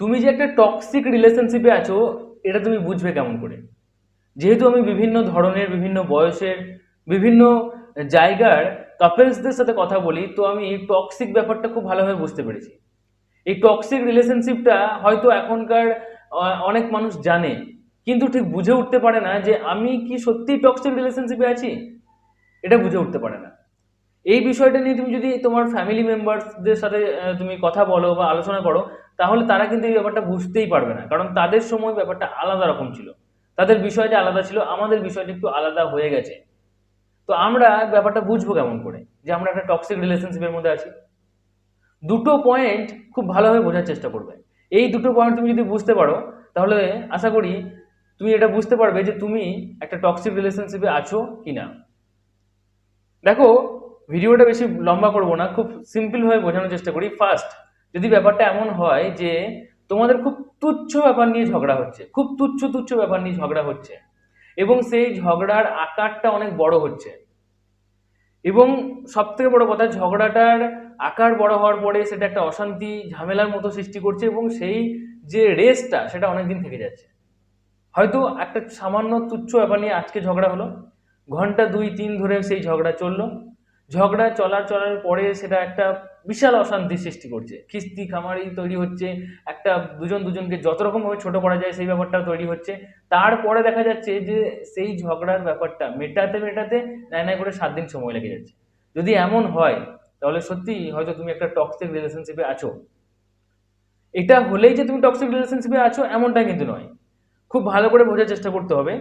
তুমি যে একটা টক্সিক রিলেশনশিপে আছো, এটা তুমি বুঝবে কেমন করে? যেহেতু আমি বিভিন্ন ধরনের, বিভিন্ন বয়সের, বিভিন্ন জায়গার কাপেলসদের সাথে কথা বলি, তো আমি টক্সিক ব্যাপারটা খুব ভালোভাবে বুঝতে পেরেছি। এই টক্সিক রিলেশনশিপটা হয়তো এখনকার অনেক মানুষ জানে, কিন্তু ঠিক বুঝে উঠতে পারে না যে আমি কি সত্যি টক্সিক রিলেশনশিপে আছি? এটা বুঝে উঠতে পারে না। এই বিষয়টা নিয়ে তুমি যদি তোমার ফ্যামিলি মেম্বারসদের সাথে তুমি কথা বলো বা আলোচনা করো তাহলে তারা কিন্তু এই ব্যাপারটা বুঝতেই পারবে না। কারণ তাদের সময় ব্যাপারটা আলাদা রকম ছিল। তাদের বিষয়টা আলাদা ছিল, আমাদের বিষয়টা একটু আলাদা হয়ে গেছে। তো আমরা ব্যাপারটা বুঝব কেমন করে? যে আমরা একটা টক্সিক রিলেশনশিপের মধ্যে আছি। দুটো পয়েন্ট খুব ভালোভাবে বোঝার চেষ্টা করবে। এই দুটো পয়েন্ট তুমি যদি বুঝতে পারো, তাহলে আশা করি তুমি এটা বুঝতে পারবে যে তুমি একটা টক্সিক রিলেশনশিপে আছো কি না। দেখো ভিডিওটা বেশি লম্বা করব না, খুব সিম্পল ভাবে বোঝানোর চেষ্টা করি। ফার্স্ট যদি ব্যাপারটা এমন হয় যে তোমাদের খুব তুচ্ছ ব্যাপার নিয়ে ঝগড়া হচ্ছে, খুব তুচ্ছ তুচ্ছ ব্যাপার নিয়ে ঝগড়া হচ্ছে এবং সেই ঝগড়ার আকারটা অনেক বড় হচ্ছে এবং সব থেকে বড় কথা ঝগড়াটার আকার বড় হওয়ার পরে সেটা একটা অশান্তি, ঝামেলার মতো সৃষ্টি করছে এবং সেই যে রেসটা সেটা অনেকদিন থেকে যাচ্ছে। হয়তো একটা সামান্য তুচ্ছ ব্যাপার নিয়ে আজকে ঝগড়া হলো, ঘণ্টা দুই, তিন ধরে সেই ঝগড়া চলল ঝগড়া, চলার চলার পরে সেটা একটা বিশাল অশান্তি সৃষ্টি করছে। খিস্তি, খামারি তৈরি হচ্ছে, একটা দুজন দুজনকে যত রকমভাবে ছোটো করা যায় সেই ব্যাপারটা তৈরি হচ্ছে। তারপরে দেখা যাচ্ছে যে সেই ঝগড়ার ব্যাপারটা মেটাতে মেটাতে নাই নাই করে সাত দিন সময় লেগে যাচ্ছে। যদি এমন হয়, তাহলে সত্যি হয়তো তুমি একটা টক্সিক রিলেশনশিপে আছো। এটা হলেই যে তুমি টক্সিক রিলেশনশিপে আছো, এমনটা কিন্তু নয়। খুব ভালো করে বোঝার চেষ্টা করতে হবে।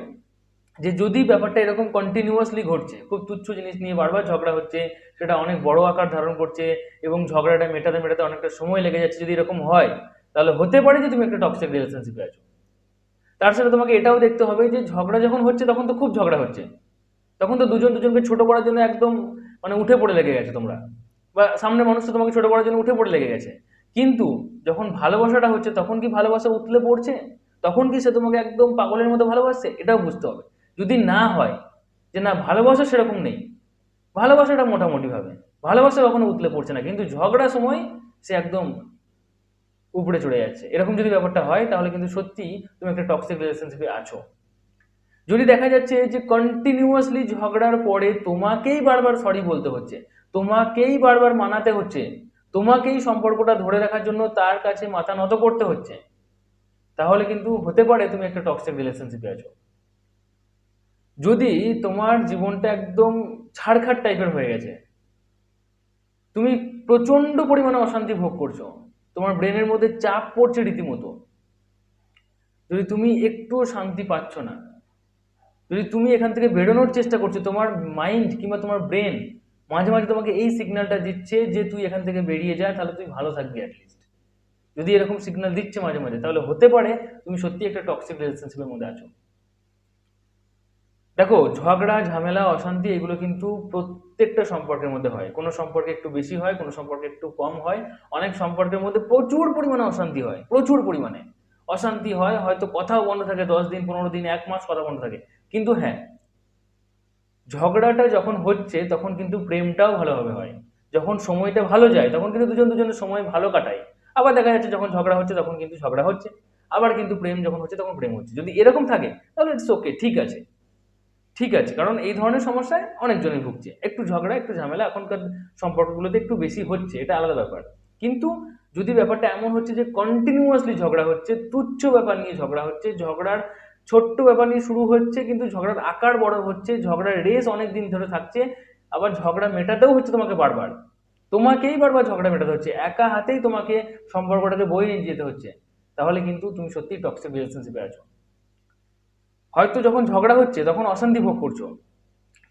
যে যদি ব্যাপারটা এরকম কন্টিনিউয়াসলি ঘটছে, খুব তুচ্ছ জিনিস নিয়ে বারবার ঝগড়া হচ্ছে, সেটা অনেক বড় আকার ধারণ করছে এবং ঝগড়াটা মেটাতে মেটাতে অনেকটা সময় লেগে যাচ্ছে যদি এরকম হয়, তাহলে হতে পারে যে তুমি একটা টক্সিক রিলেশনশিপে আছো। তার সাথে তোমাকে এটাও দেখতে হবে যে ঝগড়া যখন হচ্ছে তখন তো খুব ঝগড়া হচ্ছে। তখন তো দুজন দুজনকে ছোট করার জন্য একদম মানে উঠে পড়ে লেগে গেছে তোমরা। বা সামনে মানুষ তো তোমাকে ছোট করার জন্য উঠে পড়ে লেগে গেছে। কিন্তু যখন ভালোবাসাটা হচ্ছে তখন কি ভালোবাসা উতলে পড়ছে? তখন কি সে তোমাকে একদম পাগলের মতো ভালোবাসছে? এটাও বুঝতে হবে। যদি না হয় যে না, ভালোবাসা সেরকম নেই। ভালোবাসাটা মোটামুটি ভাবে ভালোবাসা কখনো উতলে পড়ছে না, কিন্তু ঝগড়ার সময় সে একদম উপরে চড়ে যাচ্ছে। এরকম যদি ব্যাপারটা হয়, তাহলে কিন্তু সত্যি তুমি একটা টক্সিক রিলেশনশিপে আছো। যদি দেখা যাচ্ছে যে কন্টিনিউয়াসলি ঝগড়ার পরে তোমাকেই বারবার সরি বলতে হচ্ছে, তোমাকেই বারবার মানাতে হচ্ছে, তোমাকেই সম্পর্কটা ধরে রাখার জন্য তার কাছে মাথা নত করতে হচ্ছে, তাহলে কিন্তু হতে পারে তুমি একটা টক্সিক রিলেশনশিপে আছো। যদি তোমার জীবনটা একদম ছাড়খাট টাইপের হয়ে গেছে, তুমি প্রচণ্ড পরিমাণে অশান্তি ভোগ করছ, তোমার ব্রেনের মধ্যে চাপ পড়ছে রীতিমতো, যদি তুমি একটু শান্তি পাচ্ছ না, যদি তুমি এখান থেকে বেরোনোর চেষ্টা করছ, তোমার মাইন্ড কিংবা তোমার ব্রেন মাঝে মাঝে তোমাকে এই সিগন্যালটা দিচ্ছে যে তুই এখান থেকে বেরিয়ে যা, তাহলে তুই ভালো থাকবি অ্যাটলিস্ট যদি এরকম সিগন্যাল দিচ্ছে মাঝে মাঝে, তাহলে হতে পারে তুমি সত্যি একটা টক্সিক রিলেশনশিপের মধ্যে আছো। দেখো, ঝগড়া, ঝামেলা, অশান্তি, এগুলো কিন্তু প্রত্যেকটা সম্পর্কের মধ্যে হয়। কোনো সম্পর্কে একটু বেশি হয়, কোনো সম্পর্কে একটু কম হয়। অনেক সম্পর্কের মধ্যে প্রচুর পরিমাণে অশান্তি হয়, প্রচুর পরিমাণে। অশান্তি হয়, হয়তো কথাও বন্ধ থাকে, দশ দিন, পনেরো দিন, এক মাস কথা বন্ধ থাকে। কিন্তু হ্যাঁ ঝগড়াটা যখন হচ্ছে, তখন কিন্তু প্রেমটাও ভালোভাবে হয়। যখন সময়টা ভালো যায়, তখন কিন্তু দুজন দুজনের সময় ভালো কাটায়। আবার দেখা যাচ্ছে যখন ঝগড়া হচ্ছে, তখন কিন্তু ঝগড়া হচ্ছে। আবার কিন্তু প্রেম যখন হচ্ছে, তখন প্রেম হচ্ছে। যদি এরকম থাকে, তাহলে ইটস ওকে ঠিক আছে। ঠিক আছে, কারণ এই ধরনের সমস্যায় অনেকজনই ভুগছে। একটু ঝগড়া, একটু ঝামেলা, এখনকার সম্পর্কগুলোতে একটু বেশি হচ্ছে, এটা আলাদা ব্যাপার। কিন্তু যদি ব্যাপারটা এমন হচ্ছে যে কন্টিনিউয়াসলি ঝগড়া হচ্ছে, তুচ্ছ ব্যাপার নিয়ে ঝগড়া হচ্ছে, ঝগড়ার ছোট্ট ব্যাপার নিয়ে শুরু হচ্ছে, কিন্তু ঝগড়ার আকার বড় হচ্ছে, ঝগড়ার রেস অনেক দিন ধরে থাকছে, আবার ঝগড়া মেটাতেও হচ্ছে তোমাকে বারবার। তোমাকেই বারবার ঝগড়া মেটাতে হচ্ছে, একা হাতেই তোমাকে সম্পর্কটাকে বয়ে নিয়ে যেতে হচ্ছে। তাহলে কিন্তু তুমি সত্যিই টক্সিক রিলেশনশিপে আছো। হয়তো যখন ঝগড়া হচ্ছে, তখন অশান্তি ভোগ করছ।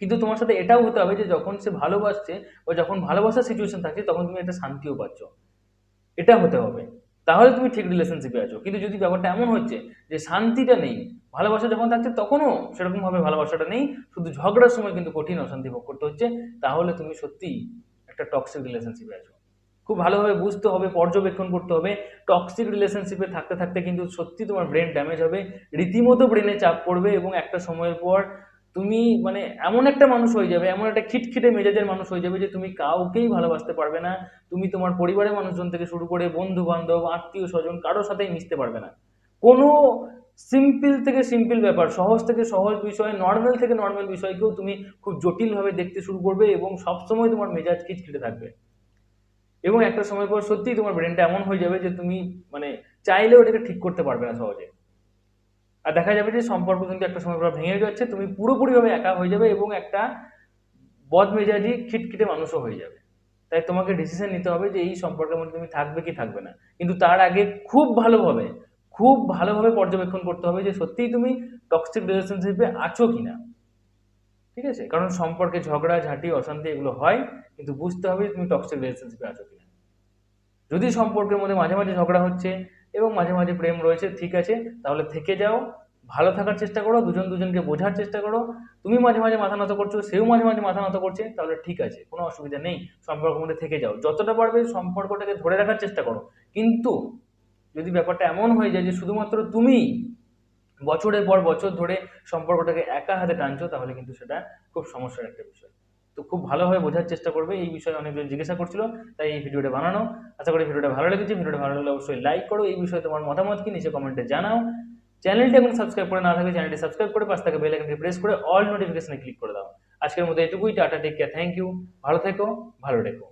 কিন্তু তোমার সাথে এটাও হতে হবে যে, যখন সে ভালোবাসছে বা যখন ভালোবাসার সিচুয়েশন থাকছে তখন তুমি একটা শান্তিও পাচ্ছ। এটা হতে হবে। তাহলে তুমি ঠিক রিলেশনশিপে আছো। কিন্তু যদি ব্যাপারটা এমন হচ্ছে যে, শান্তিটা নেই, ভালোবাসা যখন থাকছে, তখনও সেরকমভাবে ভালোবাসাটা নেই, শুধু ঝগড়ার সময় কিন্তু কঠিন অশান্তি ভোগ করতে হচ্ছে, তাহলে তুমি সত্যিই একটা টক্সিক রিলেশনশিপে আছো। খুব ভালোভাবে বুঝতে হবে, পর্যবেক্ষণ করতে হবে। টক্সিক রিলেশনশিপে থাকতে থাকতে কিন্তু সত্যি তোমার ব্রেন ড্যামেজ হবে। রীতিমতো ব্রেনে চাপ পড়বে এবং একটা সময়ের পর তুমি মানে এমন একটা মানুষ হয়ে যাবে, এমন একটা খিটখিটে মেজাজের মানুষ হয়ে যাবে যে তুমি কাউকেই ভালোবাসতে পারবে না। তুমি তোমার পরিবারের মানুষজন থেকে শুরু করে বন্ধু বান্ধব আত্মীয় স্বজন কারোর সাথেই মিশতে পারবে না। কোনো সিম্পল থেকে সিম্পল ব্যাপার, সহজ থেকে সহজ বিষয় নর্মাল থেকে নর্মাল বিষয়কেও তুমি খুব জটিলভাবে দেখতে শুরু করবে এবং সবসময় তোমার মেজাজ খিটখিটে থাকবে। এবং একটা সময় পর সত্যিই তোমার ব্রেনটা এমন হয়ে যাবে যে তুমি মানে চাইলেও এটাকে ঠিক করতে পারবে না সহজে। আর দেখা যাবে যে সম্পর্ক কিন্তু একটা সময় পর ভেঙে যাচ্ছে, তুমি পুরোপুরিভাবে একা হয়ে যাবে এবং একটা বদ বদমেজাজি খিটখিটে মানুষও হয়ে যাবে। তাই তোমাকে ডিসিশন নিতে হবে যে এই সম্পর্কের মধ্যে তুমি থাকবে কি থাকবে না। কিন্তু তার আগে খুব ভালোভাবে খুব ভালোভাবে পর্যবেক্ষণ করতে হবে যে সত্যিই তুমি টক্সিক রিলেশনশিপে আছো কি না ঠিক আছে? কারণ সম্পর্কে ঝগড়া, ঝাঁটি, অশান্তি এগুলো হয়, কিন্তু বুঝতে হবে তুমি টক্সিক রিলেশনশিপে আছো যদি সম্পর্কের মধ্যে মাঝে মাঝে ঝগড়া হচ্ছে এবং মাঝে মাঝে প্রেম রয়েছে, ঠিক আছে, তাহলে থেকে যাও, ভালো থাকার চেষ্টা করো, দুজন দুজনকে বোঝার চেষ্টা করো। তুমি মাঝে মাঝে মাথা নত করছ, সেও মাঝে মাঝে মাথা নত করছে, তাহলে ঠিক আছে, কোনো অসুবিধা নেই, সম্পর্কের মধ্যে থেকে যাও। যতটা পারবে সম্পর্কটাকে ধরে রাখার চেষ্টা করো। কিন্তু যদি ব্যাপারটা এমন হয়ে যায় যে শুধুমাত্র তুমি বছরের পর বছর ধরে সম্পর্কটাকে একা হাতে টানছো, তাহলে কিন্তু সেটা খুব সমস্যার একটা বিষয়। তো খুব ভালোভাবে বোঝার চেষ্টা করবে। এই বিষয়ে অনেকজন জিজ্ঞাসা করছিল, তাই এই ভিডিওটা বানানো। আশা করি ভিডিওটা ভালো লেগেছে। ভিডিওটা ভালো লাগলে অবশ্যই লাইক করো। এই বিষয়ে তোমার মতামত কি নিচে কমেন্টে জানাও। চ্যানেলটি এখন সাবস্ক্রাইব করে না থাকে চ্যানেলটি সাবস্ক্রাইব করে পাশ থেকে বেল আইকনটি প্রেস করে অল নোটিফিকেশনে ক্লিক করে দাও। আজকের মতো এটুকুই। Tata take care thank you ভালো থেকো, ভালো রেখো।